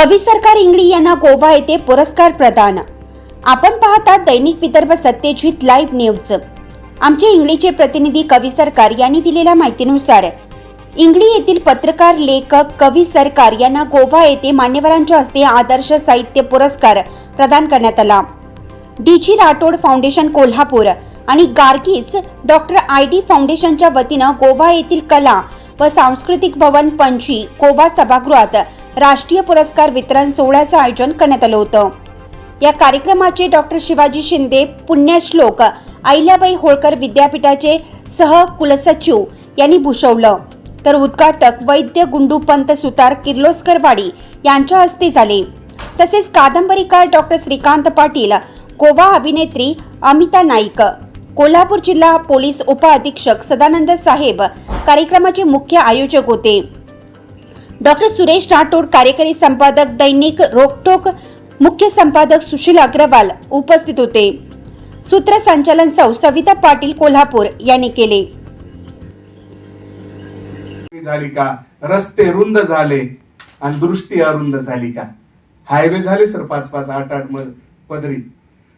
कवी सरकार इंगळी यांना गोवा येथे पुरस्कार प्रदान. आपण पाहता दैनिक विदर्भ सत्यजित लाईव्ह न्यूज. आमचे इंगळीचे प्रतिनिधी कवी सरकार यांनी दिलेल्या माहितीनुसार इंगळी येथील पत्रकार लेखक कवी सरकार यांना गोवा येथे मान्यवरांच्या हस्ते आदर्श साहित्य पुरस्कार प्रदान करण्यात आला. D G Rathod foundation Kolhapur आणि गार्गीज डॉक्टर आय डी फाउंडेशनच्या वतीनं गोवा येथील कला व सांस्कृतिक भवन पणजी गोवा सभागृहात राष्ट्रीय पुरस्कार वितरण सोहळ्याचं आयोजन करण्यात आलं होतं. या कार्यक्रमाचे डॉक्टर शिवाजी शिंदे पुण्यश्लोक अहिल्याबाई होळकर विद्यापीठाचे सह कुलसचिव यांनी भूषवलं. तर उद्घाटक वैद्य गुंडूपंत सुतार किर्लोस्करवाडी यांच्या हस्ते झाले. तसेच कादंबरीकार डॉक्टर श्रीकांत पाटील गोवा अभिनेत्री अमिता नाईक कोल्हापूर जिल्हा पोलीस उपअधीक्षक सदानंद साहेब कार्यक्रमाचे मुख्य आयोजक होते. डॉक्टर सुरेश राठोड कार्यकारी संपादक दैनिक रोकटोक मुख्य संपादक सुशील अग्रवाल उपस्थित होते. सूत्रसंचालन सौ सविता पाटील कोल्हापूर यांनी केले. झाली का? रस्ते रुंद झाले आणि दृष्टी अरुंद झाली का? हायवे झाले सर पाच पाच आठ आठ पदरी.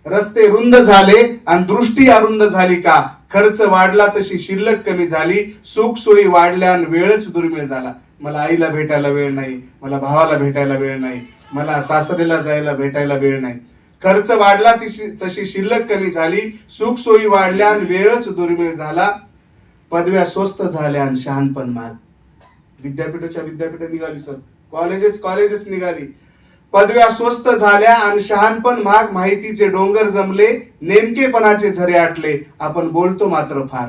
रस्ते रुंद झाले आणि दृष्टी अरुंद झाली का? खर्च वाढला तशी शिल्लक कमी झाली सुख सोयी वाढल्या आणि वेळच दुर्मिळ झाला. मला आईला भेटायला वेळ नाही मला भावाला भेटायला वेळ नाही मला सासरेला जायला भेटायला वेळ नाही. खर्च वाढला तशी तशी शिल्लक कमी झाली सुख सोयी वाढल्या आणि वेळच दुर्मिळ झाला. पदव्या स्वस्त झाल्या आणि शहाणपण मार विद्यापीठाच्या विद्यापीठ निघाली सर. कॉलेजेस कॉलेजेस निघाली. पदव्या स्वस्त झाल्या आणि शहाणपण महाग माहितीचे डोंगर जमले नेमकेपणाचे झरे आटले. आपण बोलतो मात्र फार.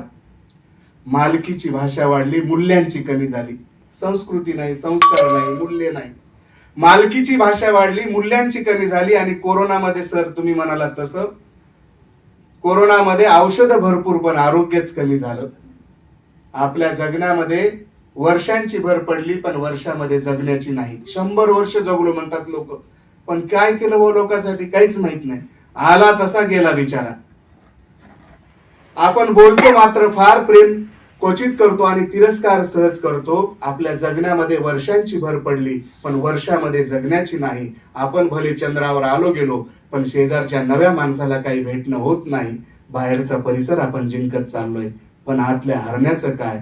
मालकीची भाषा वाढली मूल्यांची कमी झाली. संस्कृती नाही संस्कार नाही मूल्य नाही. मालकीची भाषा वाढली मूल्यांची कमी झाली आणि कोरोनामध्ये सर तुम्ही म्हणाला तसं कोरोनामध्ये औषधं भरपूर पण आरोग्यच कमी झालं. आपल्या जगण्यामध्ये वर्षांची भर पडली पण वर्षामध्ये जगण्याची नाही. शंभर वर्ष जगलो म्हणतात लोक. पण काय केलं व लोकांसाठी? काहीच माहीत नाही. आला तसा गेला बिचारा. आपण बोलतो मात्र फार प्रेम क्वचित करतो आणि तिरस्कार सहज करतो. आपल्या जगण्यामध्ये वर्षांची भर पडली पण वर्षामध्ये जगण्याची नाही. आपण भले चंद्रावर आलो गेलो पण शेजारच्या नव्या माणसाला काही भेटणं होत नाही. बाहेरचा परिसर आपण जिंकत चाललोय. पण आतल्या हरण्याचं काय?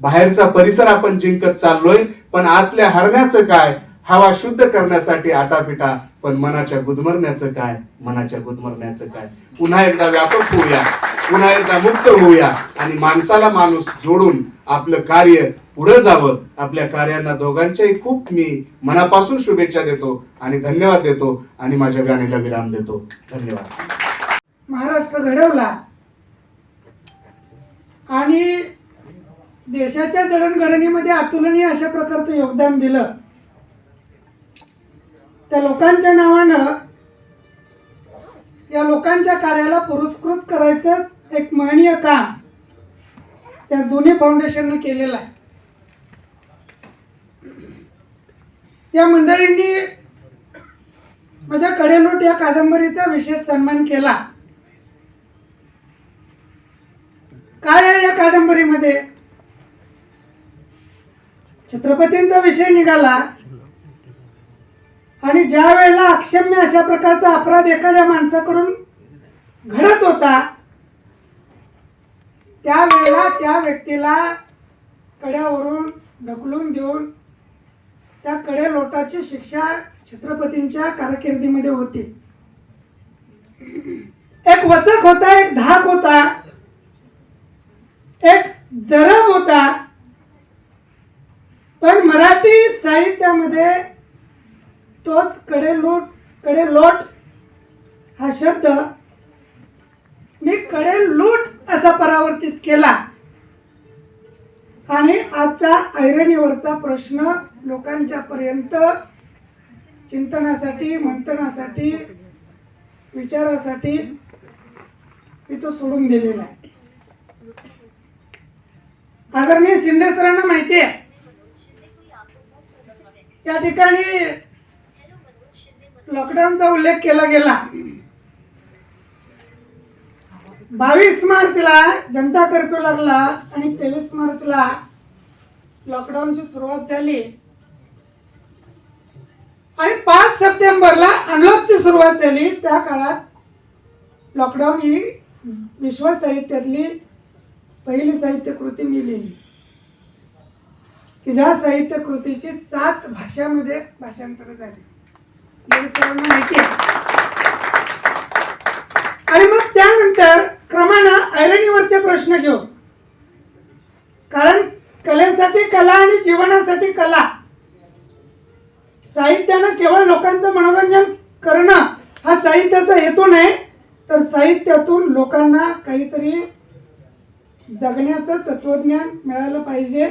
बाहेरचा परिसर आपण जिंकत चाललोय पण आतल्या हरण्याचं काय? हवा शुद्ध करण्यासाठी आटापिटा पण मनाच्या गुदमरण्याचं काय? मनाच्या गुदमरण्याचं काय? पुन्हा एकदा व्यापक होऊया. पुन्हा एकदा मुक्त होऊया. आणि माणसाला माणूस जोडून आपलं कार्य पुढे जावं. आपल्या कार्यांना दोघांच्याही खूप मी मनापासून शुभेच्छा देतो आणि धन्यवाद देतो आणि माझ्या गाण्याला विराम देतो. धन्यवाद. महाराष्ट्र घडवला. आणि देशाच्या जडणघडणीमध्ये अतुलनीय अशा प्रकारचं योगदान दिलं. त्या लोकांच्या नावानं या लोकांच्या कार्याला पुरस्कृत करायचं एक महनीय काम त्या दोन्ही फाउंडेशननं केलेलं आहे. या मंडळींनी माझ्या कडेलोट या कादंबरीचा विशेष सन्मान केला. काय आहे या कादंबरीमध्ये? छत्रपतींचा विषय निघाला. आणि ज्या वेळेला अक्षम्य अशा प्रकारचा अपराध एखाद्या माणसाकडून घडत होता त्यावेळेला त्या व्यक्तीला कड्यावरून ढकलून देऊन त्या कडे लोटाची शिक्षा छत्रपतींच्या कारकिर्दीमध्ये होती. एक वचक होता एक धाक होता एक जरब होता. पण मराठी साहित्यामध्ये तोच कडे लोटकडे लोट हा शब्द मी कडे लूट असा परावर्तित केला. आणि आजचा ऐरणीवरचा प्रश्न लोकांच्या पर्यंत चिंतनासाठी मंथनासाठी विचारासाठी मी तो सोडून दिलेला आहे. आदरणीय शिंदे सरांना माहिती आहे या ठिकाणी लॉकडाऊनचा उल्लेख केला गेला. बावीस मार्चला जनता कर्फ्यू लागला आणि तेवीस मार्चला लॉकडाऊनची सुरुवात झाली. आणि पाच सप्टेंबरला अनलॉकची सुरुवात झाली. त्या काळात लॉकडाऊन ही विश्व साहित्यातली पहिली साहित्य कृती मी लिहिली की ज्या साहित्य कृतीची सात भाषांमध्ये भाषांतर झाली. हे सर्वांना माहिती आहे. आणि मग त्यानंतर क्रमानं ऐरणीवरचे प्रश्न घेऊ. कारण कलेसाठी कला आणि जीवनासाठी कला साहित्यानं केवळ लोकांचं मनोरंजन करणं हा साहित्याचा हेतू नाही तर साहित्यातून लोकांना काहीतरी जगण्याचं तत्वज्ञान मिळालं पाहिजे.